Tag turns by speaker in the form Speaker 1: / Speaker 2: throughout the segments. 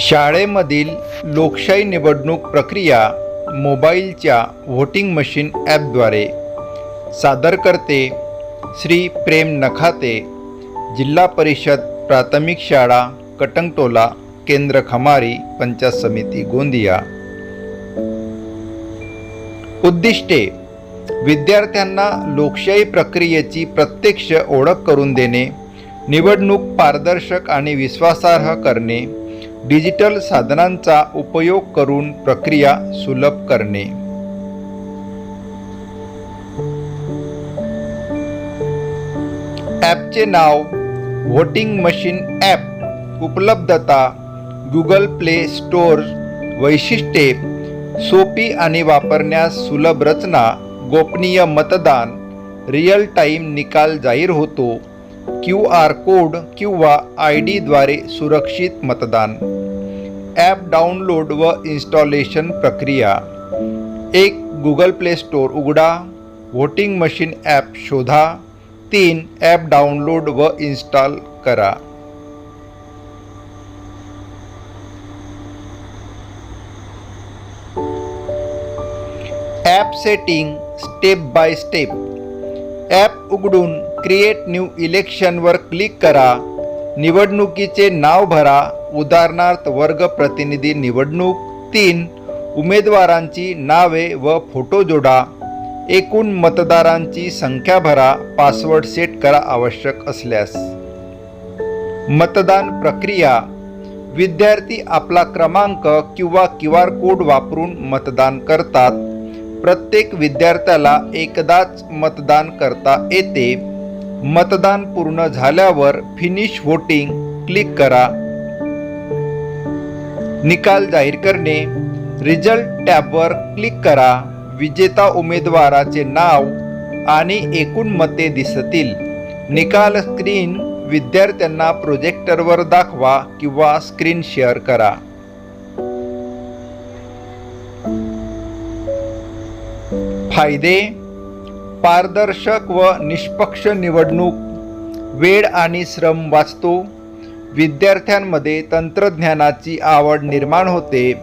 Speaker 1: शाळेमधील लोकशाही निवडणूक प्रक्रिया मोबाईलच्या व्होटिंग मशीन ॲपद्वारे सादर करते. श्री प्रेम नखाते जिल्हा परिषद प्राथमिक शाळा कटंगटोला केंद्र खमारी पंचायत समिती गोंदिया. उद्दिष्टे विद्यार्थ्यांना लोकशाही प्रक्रियेची प्रत्यक्ष ओळख करून देणे निवडणूक पारदर्शक आणि विश्वासार्ह करणे डिजिटल साधनांचा उपयोग करून प्रक्रिया सुलभ करणे. ॲपचे नाव व्होटिंग मशीन ॲप. उपलब्धता गुगल प्ले स्टोअर वैशिष्ट्ये सोपी आणि वापरण्यास सुलभ रचना गोपनीय मतदान रिअल टाईम निकाल जाहीर होतो. क्यू आर कोड किंवा आय डीद्वारे सुरक्षित मतदान. ॲप डाउनलोड व इन्स्टॉलेशन प्रक्रिया. एक गुगल प्ले स्टोर उघडा. व्होटिंग मशीन ॲप शोधा. तीन ॲप डाउनलोड व इन्स्टॉल करा. App setting step by step app उघडून क्रिएट न्यू इलेक्शनवर क्लिक करा. निवडणुकीचे नाव भरा. उदाहरणार्थ वर्ग प्रतिनिधी निवडणूक तीन. उमेदवारांची नावे व फोटो जोडा. एकूण मतदारांची संख्या भरा. पासवर्ड सेट करा आवश्यक असल्यास. मतदान प्रक्रिया. विद्यार्थी आपला क्रमांक किंवा क्यू आर कोड वापरून मतदान करतात. प्रत्येक विद्यार्थ्याला एकदाच मतदान करता येते. मतदान पूर्ण झाल्यावर फिनिश व्होटिंग क्लिक करा. निकाल जाहीर करणे. रिझल्ट टॅबवर क्लिक करा. विजेता उमेदवाराचे नाव आणि एकूण मते दिसतील. निकाल स्क्रीन विद्यार्थ्यांना प्रोजेक्टरवर दाखवा किंवा स्क्रीन शेअर करा. फायदे. पारदर्शक व निष्पक्ष निवडणूक वेळ आणि श्रम वाचतो. विद्यार्थ्यांमध्ये तंत्रज्ञानाची आवड निर्माण होते.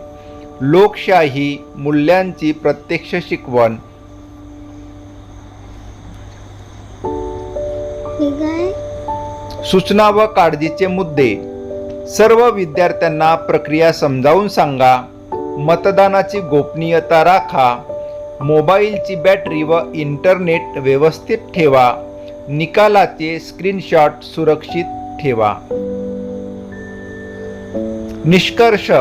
Speaker 1: लोकशाही मूल्यांची प्रत्यक्ष शिकवण. सूचना व काळजीचे मुद्दे. सर्व विद्यार्थ्यांना प्रक्रिया समजावून सांगा. मतदानाची गोपनीयता राखा. मोबाईलची बॅटरी व इंटरनेट व्यवस्थित ठेवा. निकालाचे स्क्रीनशॉट सुरक्षित ठेवा. निष्कर्ष.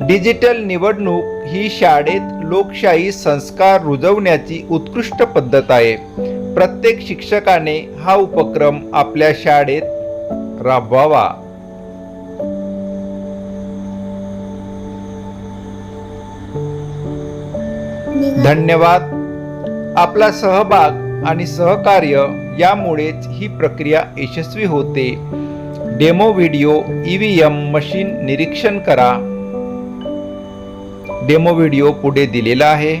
Speaker 1: डिजिटल निवडणूक ही शाळेत लोकशाही संस्कार रुजवण्याची उत्कृष्ट पद्धत आहे. प्रत्येक शिक्षकाने हा उपक्रम आपल्या शाळेत राबवावा. धन्यवाद. आपला सहभाग आणि सहकार्य यामुळेच ही प्रक्रिया यशस्वी होते. डेमो व्हिडिओ ईव्हीएम मशीन निरीक्षण करा. डेमो व्हिडिओ पुढे दिलेला आहे.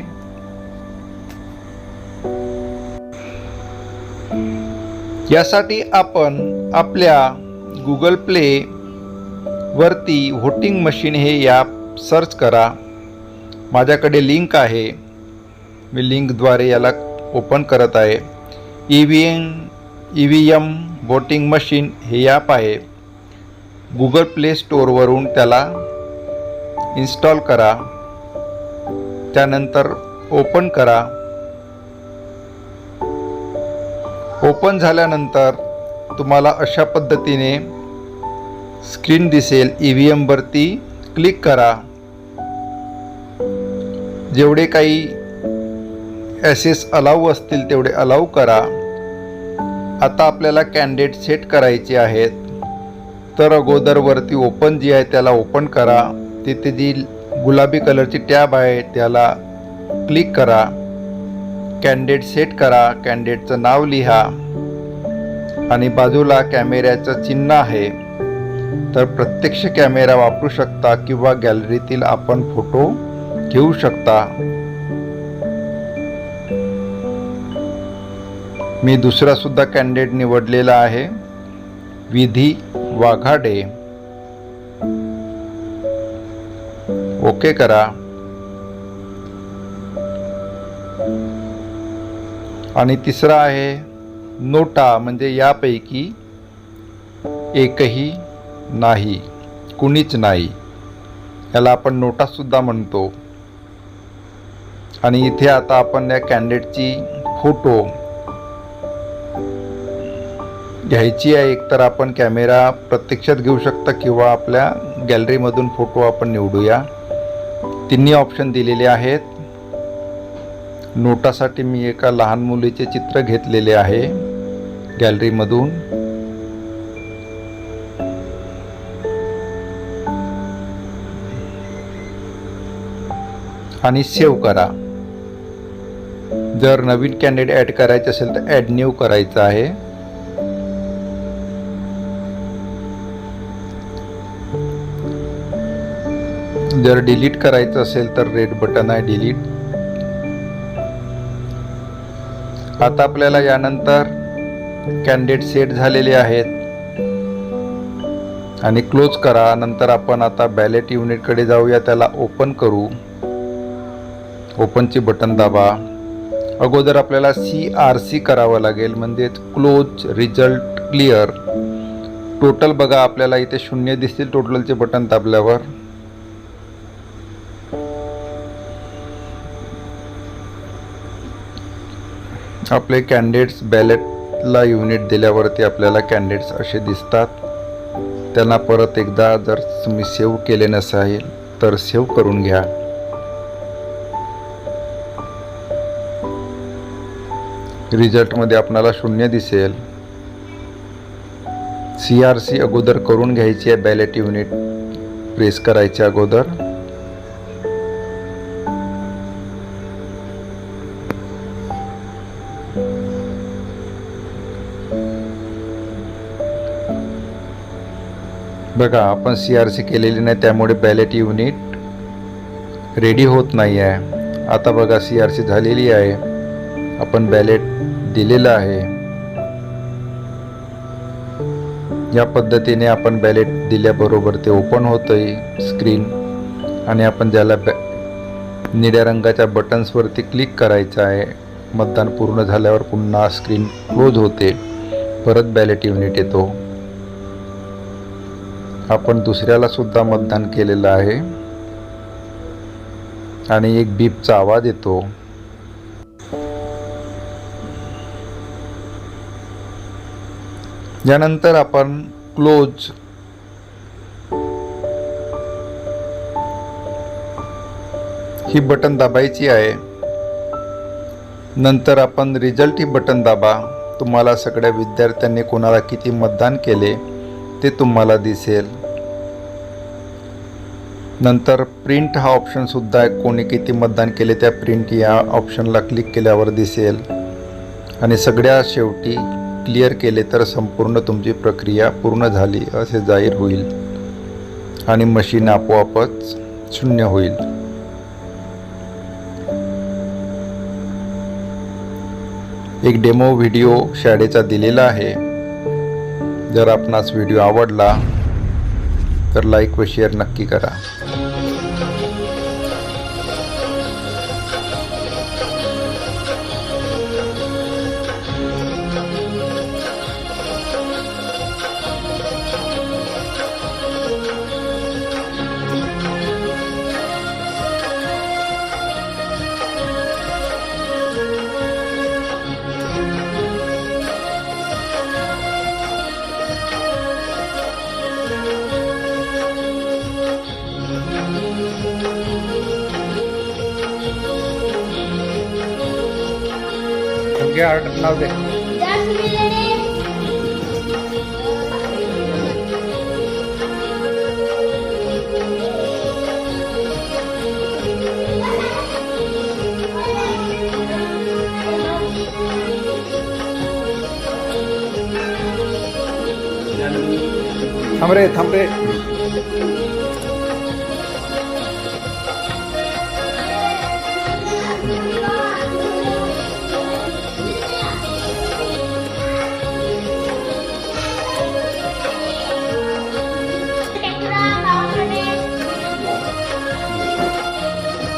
Speaker 1: यासाठी आपण आपल्या गुगल प्ले वरती व्होटिंग मशीन हे ॲप सर्च करा. माझ्याकडे लिंक आहे. मी लिंकद्वारे याला ओपन करत आहे. E V M E V M voting machine हे ॲप आहे. गुगल प्ले स्टोअरवरून त्याला इन्स्टॉल करा. त्यानंतर ओपन करा. ओपन झाल्यानंतर तुम्हाला अशा पद्धतीने स्क्रीन दिसेल. ई व्ही एमवरती क्लिक करा. जेवढे काही ॲसेस अलाऊ असतील तेवढे अलाऊ करा. आता आपल्याला कॅन्डिडेट सेट करायचे आहेत. तर अगोदरवरती ओपन जी आहे त्याला ओपन करा. तिथे जी गुलाबी कलरची टॅब आहे त्याला क्लिक करा. कॅन्डिडेट सेट करा. कॅन्डिडेटचं नाव लिहा. आणि बाजूला कॅमेऱ्याचं चिन्ह आहे. तर प्रत्यक्ष कॅमेरा वापरू शकता किंवा गॅलरीतील आपण फोटो घेऊ शकता. मी दुसरासुद्धा कॅन्डिडेट निवडलेला आहे. विधी वाघाडे. ओके करा. आणि तिसरा आहे नोटा म्हणजे यापैकी एकही नाही कुणीच नाही. याला आपण नोटासुद्धा म्हणतो. आणि इथे आता आपण या कॅन्डिडेटची फोटो घ्यायची आहे. एकतर आपण कॅमेरा प्रत्यक्षात घेऊ शकता किंवा आपल्या गॅलरीमधून फोटो आपण निवडूया. तिन्ही ऑप्शन दिलेले आहेत. नोटासाठी मी एका लहान मुलीचे चित्र घेतलेले आहे गॅलरीमधून. आणि सेव्ह करा. जर नवीन कॅन्डिडेट ॲड करायचे असेल तर ॲड न्यू करायचं आहे. जर डिलीट करायचं असेल तर रेड बटन आहे डिलीट आता आपल्याला यानंतर कॅन्डिडेट सेट झालेले आहेत. आणि क्लोज करा. नंतर आपण आता बॅलेट युनिटकडे जाऊया. त्याला ओपन करू. ओपनचे बटन दाबा. अगोदर आपल्याला सी आर सी करावं लागेल. म्हणजेच क्लोज रिझल्ट क्लिअर टोटल बघा आपल्याला इथे शून्य दिसतील टोटलचे बटन दाबल्यावर. आपले कॅन्डिडेट्स बॅलेटला युनिट दिल्यावरती आपल्याला कॅन्डिडेट्स असे दिसतात. त्यांना परत एकदा जर तुम्ही सेव्ह केले नसेल तर सेव्ह करून घ्या. रिझल्टमध्ये आपणाला शून्य दिसेल. सी आर सी अगोदर करून घ्यायची आहे बॅलेट युनिट प्रेस करायच्या अगोदर. बघा आपण सी आर सी केलेली नाही त्यामुळे बॅलेट युनिट रेडी होत नाही आहे. आता बघा सी आर सी झालेली आहे. आपण बॅलेट दिलेलं आहे. या पद्धतीने आपण बॅलेट दिल्याबरोबर ते ओपन होतं स्क्रीन आणि आपण ज्याला बॅ निळ्या रंगाच्या बटन्सवरती क्लिक करायचं आहे मतदान पूर्ण झाल्यावर पुन्हा स्क्रीन क्लोज होते. परत बॅलेट युनिट येतो. आपण दुसऱ्याला सुद्धा मतदान केलेलं आहे. आणि एक बीपचा आवाज येतो. यानंतर आपण क्लोज. ही बटन दाबायची आहे. नंतर आपण रिझल्ट ही बटन दाबा. तुम्हाला सगळ्या विद्यार्थ्यांनी कोणाला किती मतदान केले ते तुम्हाला दिसेल. नंतर प्रिंट हा ऑप्शनसुद्धा आहे कोणी किती मतदान केले त्या प्रिंट या ऑप्शनला क्लिक केल्यावर दिसेल. आणि सगळ्या शेवटी क्लिअर केले तर संपूर्ण तुमची प्रक्रिया पूर्ण झाली असे जाहीर होईल. आणि मशीन आपोआपच शून्य होईल. एक डेमो व्हिडिओ शाळेचा दिलेला आहे. जर आपणास व्हिडिओ आवडला तर लाईक व शेअर नक्की करा. नाव दे थांब रे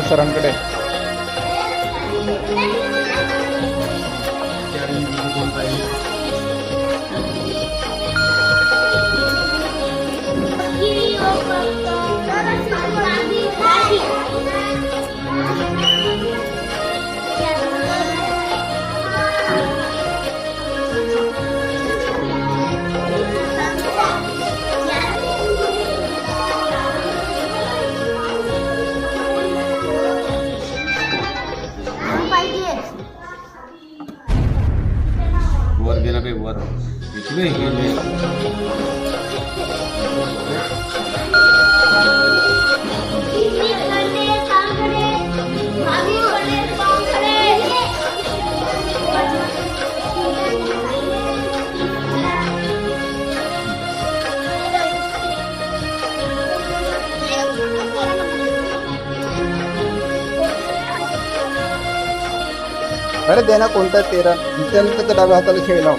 Speaker 2: सरांकडे. अरे ना कोणता तेरा. त्यानंतर डाव्या हाताला खेळ लाव.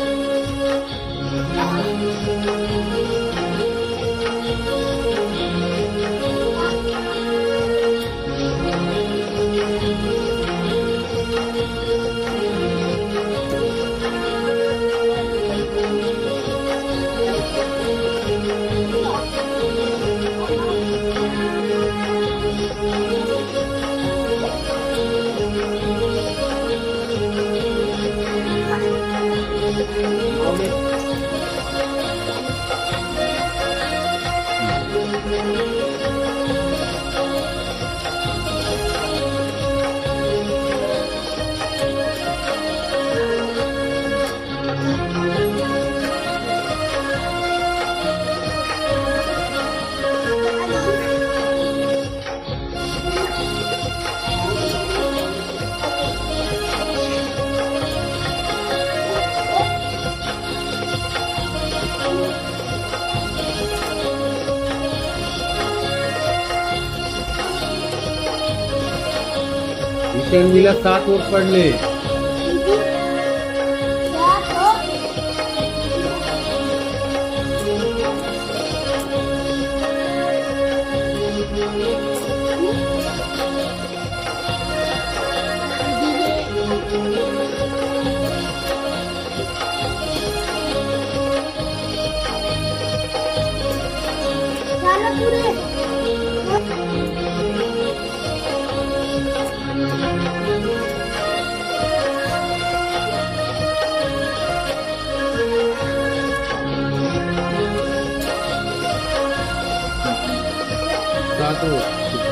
Speaker 3: विषाणीला सात वर पडले. सात वर